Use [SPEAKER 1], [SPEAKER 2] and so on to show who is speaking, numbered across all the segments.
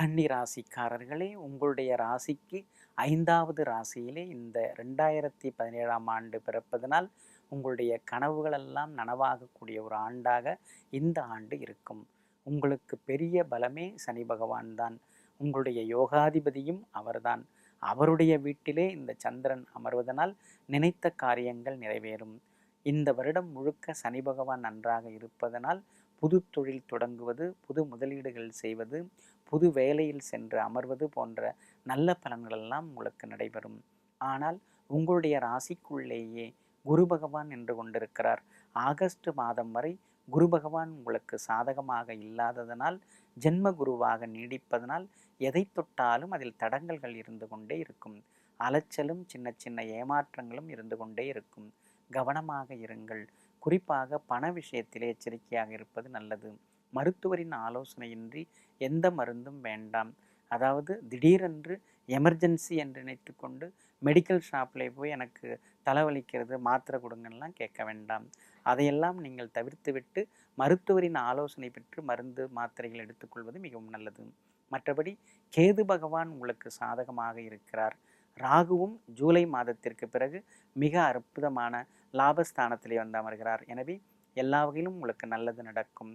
[SPEAKER 1] கன்னி ராசிக்காரர்களே உங்களுடைய ராசிக்கு ஐந்தாவது ராசியிலே இந்த ரெண்டாயிரத்தி பதினேழாம் ஆண்டு பிறப்பதனால் உங்களுடைய கனவுகளெல்லாம் நனவாகக்கூடிய ஒரு ஆண்டாக இந்த ஆண்டு இருக்கும். உங்களுக்கு பெரிய பலமே சனி பகவான் தான். உங்களுடைய யோகாதிபதியும் அவர்தான். அவருடைய வீட்டிலே இந்த சந்திரன் அமர்வதனால் நினைத்த காரியங்கள் நிறைவேறும். இந்த வருடம் முழுக்க சனி பகவான் நன்றாக இருப்பதனால் புது தொழில் தொடங்குவது புது முதலீடுகள் செய்வது புது வேலையில் சென்று அமர்வது போன்ற நல்ல பலன்களெல்லாம் உங்களுக்கு நடைபெறும். ஆனால் உங்களுடைய ராசிக்குள்ளேயே குரு பகவான் என்று கொண்டிருக்கிறார். ஆகஸ்ட் மாதம் வரை குரு பகவான் உங்களுக்கு சாதகமாக இல்லாததனால் ஜென்ம குருவாக நீடிப்பதனால் எதை தொட்டாலும் அதில் தடங்கல்கள் இருந்து கொண்டே இருக்கும். அலைச்சலும் சின்ன சின்ன ஏமாற்றங்களும் இருந்து கொண்டே இருக்கும். கவனமாக இருங்கள். குறிப்பாக பண விஷயத்திலே எச்சரிக்கையாக இருப்பது நல்லது. மருத்துவரின் ஆலோசனையின்றி எந்த மருந்தும் வேண்டாம். அதாவது திடீரென்று எமர்ஜென்சி என்று நினைத்து கொண்டு மெடிக்கல் ஷாப்பில் போய் எனக்கு தலைவலிக்கிறது மாத்திரை கொடுங்கலாம் கேட்க வேண்டாம். அதையெல்லாம் நீங்கள் தவிர்த்துவிட்டு மருத்துவரின் ஆலோசனை பெற்று மருந்து மாத்திரைகள் எடுத்துக்கொள்வது மிகவும் நல்லது. மற்றபடி கேது பகவான் உங்களுக்கு சாதகமாக இருக்கிறார். ராகுவும் ஜூலை மாதத்திற்கு பிறகு மிக அற்புதமான லாபஸ்தானத்திலே வந்து அமர்கிறார். எனவே எல்லா வகையிலும் உங்களுக்கு நல்லது நடக்கும்.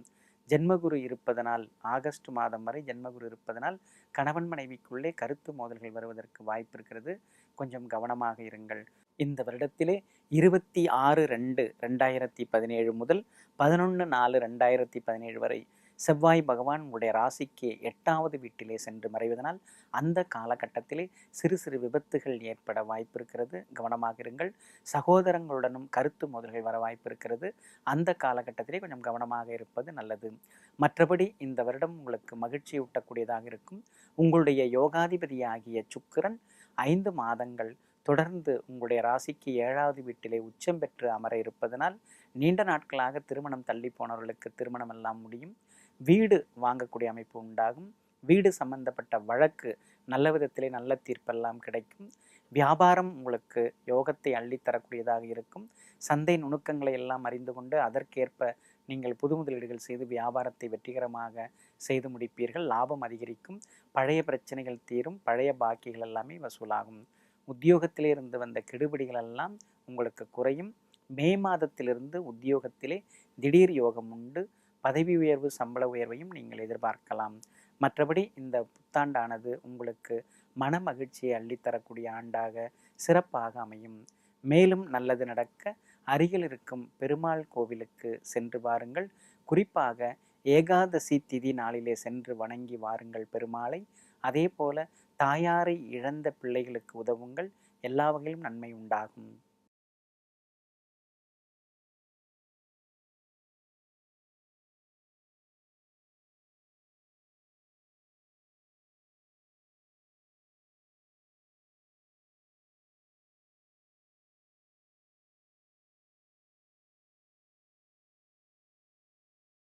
[SPEAKER 1] ஜென்மகுரு இருப்பதனால் ஆகஸ்ட் மாதம் வரை ஜென்மகுரு இருப்பதனால் கணவன் மனைவிக்குள்ளே கருத்து மோதல்கள் வருவதற்கு வாய்ப்பு இருக்கிறது. கொஞ்சம் கவனமாக இருங்கள். இந்த வருடத்திலே இருபத்தி ஆறு ரெண்டு ரெண்டாயிரத்தி பதினேழு முதல் பதினொன்று நாலு ரெண்டாயிரத்தி பதினேழு வரை செவ்வாய் பகவான் உங்களுடைய ராசிக்கு எட்டாவது வீட்டிலே சென்று மறைவதனால் அந்த காலகட்டத்திலே சிறு சிறு விபத்துகள் ஏற்பட வாய்ப்பு இருக்கிறது கவனமாக இருங்கள். சகோதரங்களுடனும் கருத்து மோதல்கள் வர வாய்ப்பு இருக்கிறது அந்த காலகட்டத்திலே கொஞ்சம் கவனமாக இருப்பது நல்லது. மற்றபடி இந்த வருடம் உங்களுக்கு மகிழ்ச்சியூட்டக்கூடியதாக இருக்கும். உங்களுடைய யோகாதிபதியாகிய சுக்கிரன் ஐந்து மாதங்கள் தொடர்ந்து உங்களுடைய ராசிக்கு ஏழாவது வீட்டிலே உச்சம் பெற்று அமர இருப்பதனால் நீண்ட நாட்களாக திருமணம் தள்ளி போனவர்களுக்கு திருமணம் எல்லாம் முடியும். வீடு வாங்கக்கூடிய அமைப்பு உண்டாகும். வீடு சம்பந்தப்பட்ட வழக்கு நல்ல விதத்திலே நல்ல தீர்ப்பெல்லாம் கிடைக்கும். வியாபாரம் உங்களுக்கு யோகத்தை அள்ளித்தரக்கூடியதாக இருக்கும். சந்தை நுணுக்கங்களை எல்லாம் அறிந்து கொண்டு அதற்கேற்ப நீங்கள் புது முதலீடுகள் செய்து வியாபாரத்தை வெற்றிகரமாக செய்து முடிப்பீர்கள். லாபம் அதிகரிக்கும். பழைய பிரச்சனைகள் தீரும். பழைய பாக்கிகள் எல்லாமே வசூலாகும். உத்தியோகத்திலே இருந்து வந்த கெடுபிடிகள் எல்லாம் உங்களுக்கு குறையும். மே மாதத்திலிருந்து உத்தியோகத்திலே திடீர் யோகம் உண்டு. பதவி உயர்வு சம்பள உயர்வையும் நீங்கள் எதிர்பார்க்கலாம். மற்றபடி இந்த புத்தாண்டானது உங்களுக்கு மன மகிழ்ச்சியை அள்ளித்தரக்கூடிய ஆண்டாக சிறப்பாக அமையும். மேலும் நல்லது நடக்க அருகில் இருக்கும் பெருமாள் கோவிலுக்கு சென்று வாருங்கள். குறிப்பாக ஏகாதசி திதி நாளிலே சென்று வணங்கி வாருங்கள் பெருமாளை. அதே போல தாயாரை இழந்த பிள்ளைகளுக்கு உதவுங்கள். எல்லா வகையிலும் நன்மை உண்டாகும்.